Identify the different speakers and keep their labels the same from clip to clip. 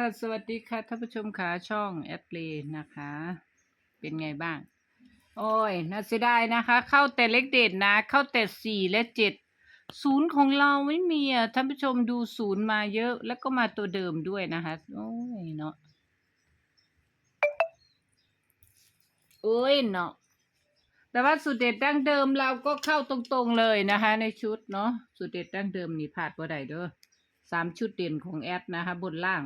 Speaker 1: ค่ะสวัสดีค่ะท่านผู้ชมค่ะช่องแอดเลนะคะ เป็นไงบ้าง โอ้ยน่าเสียดายนะคะ เข้าแต่เล็กเด่นนะ เข้าแต่สี่และเจ็ดศูนย์ของเราไม่มีอะท่านผู้ชมดูศูนย์มาเยอะ แล้วก็มาตัวเดิมด้วยนะคะ โอ้ยเนาะโอ้ยเนาะแต่ว่าสูตรเด็ดดั้งเดิมเราก็เข้าตรงๆเลยนะคะ ในชุดเนาะสูตรเด็ดดั้งเดิมนี่พลาดบ่ได้เด้อสามชุดเด่นของแอดนะคะ บนล่าง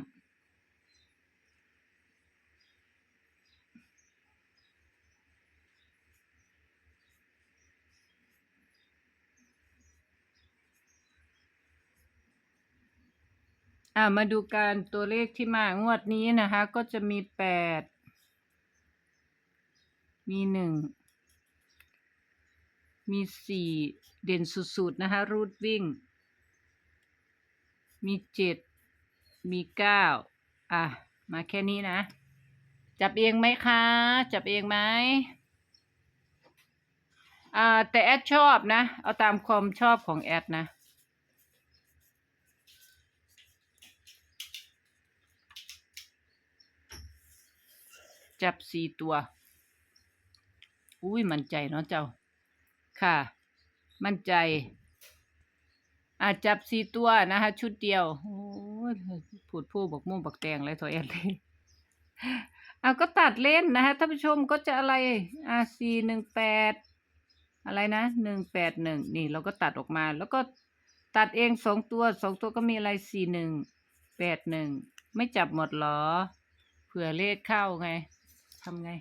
Speaker 1: อ่ามาดูการตัวเลขที่มางวดนี้นะคะ ก็จะมีแปดมีหนึ่งมีสี่เด่นสุดๆนะคะ รูดวิ่ง มีเจ็ดมีเก้าอะ มาแค่นี้นะ จับเองไหมคะ จับเองไหมอ่าแต่แอดชอบนะ เอาตามความชอบของแอดนะ จับสี่ตัว อุ้ยมั่นใจเนาะเจ้า ค่ะ มั่นใจ อาจับสี่ตัวนะคะ ชุดเดียว โอ้ยพูดพูดบอกม่วงบักแตงอะไรตัวเองเลยเอาก็ตัดเล่นนะคะท่านผู้ชมก็จะอะไรอ่าสี่หนึ่งแปดอะไรนะหนึ่งแปดหนึ่งนี่เราก็ตัดออกมา แล้วก็ตัดเองสองตัวสองตัวก็มีอะไรสี่หนึ่งแปดหนึ่งไม่จับหมดหรอ เผื่อเลขเข้าไง ทำไง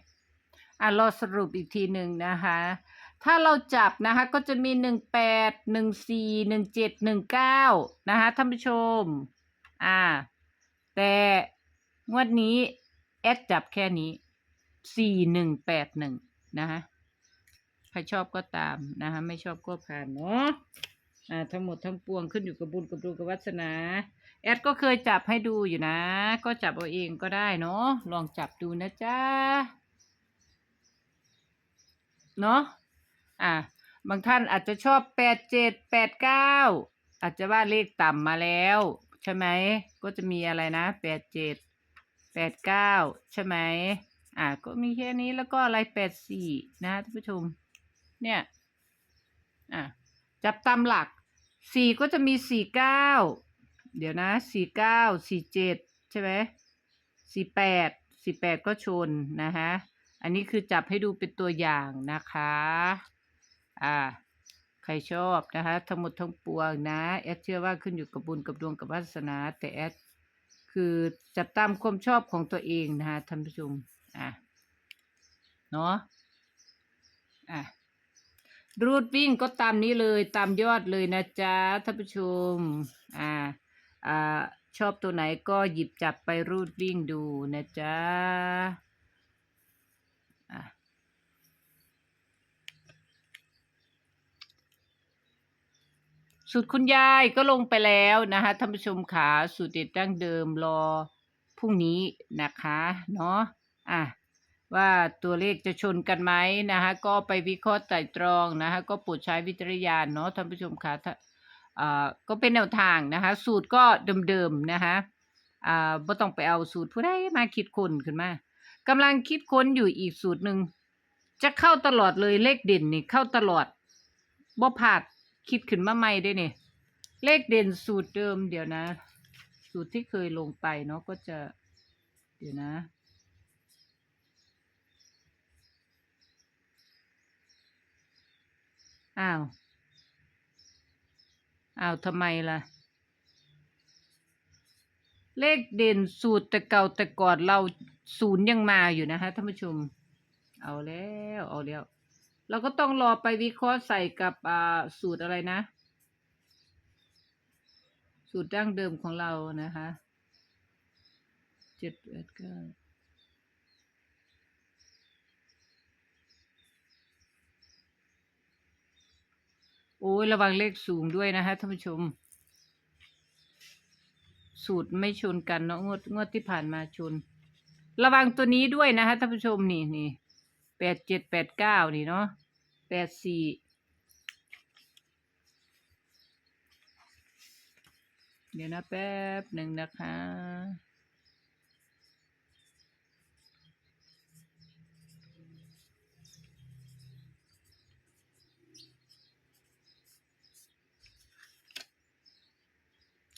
Speaker 1: อะเรอสรุปอีกทีหนึ่งนะคะ ถ้าเราจับนะคะก็จะมีหนึ่งแปดหนึ่งสี่หนึ่งเจ็ดหนึ่งเก้านะคะท่านผู้ชม อ่า แต่งวดนี้แอดจับแค่นี้สี่หนึ่งแปดหนึ่งนะคะใครชอบก็ตามนะคะไม่ชอบก็ผ่านเนาะ อ่าทั้งหมดทั้งปวงขึ้นอยู่กับบุญกับดวงกับวาสนา แอดก็เคยจับให้ดูอยู่นะ ก็จับเอาเองก็ได้เนาะลองจับดูนะจ๊ะเนาะอะบางท่านอาจจะชอบแปดเจ็ดแปดเก้าอาจจะว่าเลขต่ำมาแล้ว ใช่ไหม ก็จะมีอะไรนะแปดเจ็ดแปดเก้าใช่ไหมอะก็มีแค่นี้แล้วก็อะไรแปดสี่นะท่านผู้ชม เนี่ย อะ จับตามหลักสี่ก็จะมีสี่เก้าเดี๋ยวนะสี่เก้าสี่เจ็ดใช่ไหมสี่แปดสี่แปดก็ชนนะคะอันนี้คือจับให้ดูเป็นตัวอย่างนะคะ อ่า ใครชอบนะคะ ทั้งหมดทั้งปวงนะ แอดเชื่อว่าขึ้นอยู่กับบุญกับดวงกับวาสนา แต่แอดคือจับตามความชอบของตัวเองนะคะท่านผู้ชม อะ เนาะอะ รูดวิ่งก็ตามนี้เลยตามยอดเลยนะจ๊ะท่านผู้ชมอ่าอ่าชอบตัวไหนก็หยิบจับไปรูดวิ่งดูนะจ๊ะสูตรคุณยายก็ลงไปแล้วนะคะท่านผู้ชมขาสูตรเด็ดดั้งเดิมรอพรุ่งนี้นะคะ เนาะอะ ว่าตัวเลขจะชนกันไหมนะคะก็ไปวิเคราะห์ไตร่ตรองนะคะก็โปรดใช้วิจารณญาณเนาะท่านผู้ชมคะถ้าอ่าก็เป็นแนวทางนะคะ สูตรก็เดิมๆนะคะอ่าไม่ต้องไปเอาสูตรผู้ใดมาคิดค้นขึ้นมากำลังคิดค้นอยู่อีกสูตรหนึ่งจะเข้าตลอดเลยเลขเด่นนี่เข้าตลอดบ่ผาดคิดขึ้นมาใหม่ด้วยนี่ยเลขเด่นสูตรเดิมเดี๋ยวนะ สูตรที่เคยลงไปเนาะก็จะ เดี๋ยวนะ อ้าว อ้าวทำไมล่ะ เลขเด่นสูตรแต่เก่าแต่ก่อนเราศูนย์ยังมาอยู่นะคะท่านผู้ชม เอาแล้วเอาแล้ว เราก็ต้องรอไปวิเคราะห์ใส่กับอ่าสูตรอะไรนะ สูตรดั้งเดิมของเรานะคะเจ็ดแปดเก้า โอ้ยระวังเลขสูงด้วยนะคะท่านผู้ชม สูตรไม่ชนกันเนาะงวดงวดที่ผ่านมาชน ระวังตัวนี้ด้วยนะคะท่านผู้ชมนี่นี่แปดเจ็ดแปดเก้านี่เนาะแปดสี่เดี๋ยวนะแป๊บหนึ่งนะคะ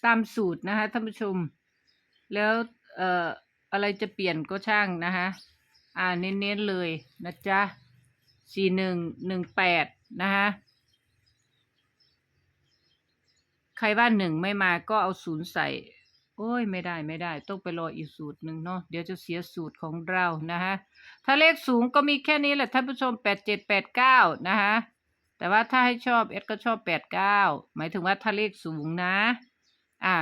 Speaker 1: ตามสูตรนะคะท่านผู้ชม แล้วเอ่ออะไรจะเปลี่ยนก็ช่างนะคะอ่าเน้นๆเลยนะจ๊ะสี่หนึ่งหนึ่งแปดนะคะใครว่าหนึ่งไม่มาก็เอาศูนย์ใส่ โอ้ยไม่ได้ไม่ได้ ต้องไปรออีกสูตรหนึ่งเนาะเดี๋ยวจะเสียสูตรของเรานะคะถ้าเลขสูงก็มีแค่นี้แหละท่านผู้ชมแปดเจ็ดแปดเก้านะคะแต่ว่าถ้าให้ชอบเอสก็ชอบแปดเก้าหมายถึงว่าถ้าเลขสูงนะ อะ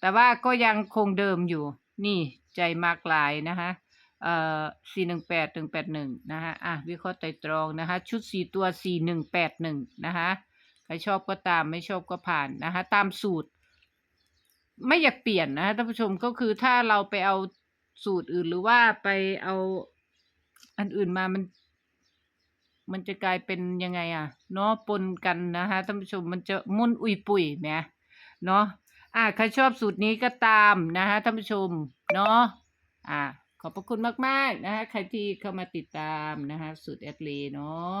Speaker 1: แต่ว่าก็ยังคงเดิมอยู่ นี่ใจมากลายนะคะเอ่อสี่หนึ่งแปดหนึ่งแปดหนึ่งนะคะอะวิเคราะห์ไตรตรองนะคะ ชุดสี่ตัวสี่หนึ่งแปดหนึ่งนะคะใครชอบก็ตามไม่ชอบก็ผ่านนะคะ ตามสูตร ไม่อยากเปลี่ยนนะคะท่านผู้ชมก็คือถ้าเราไปเอาสูตรอื่นหรือว่าไปเอาอันอื่นมามัน มันจะกลายเป็นยังไงอะเนาะปนกันนะคะท่านผู้ชมมันจะมุ่นอุยปุยแหมเนาะ อะใครชอบสูตรนี้ก็ตามนะคะท่านผู้ชมเนาะอะขอบพระคุณมาก ๆ นะคะใครที่เข้ามาติดตามนะคะสูตรแอดเลเนาะ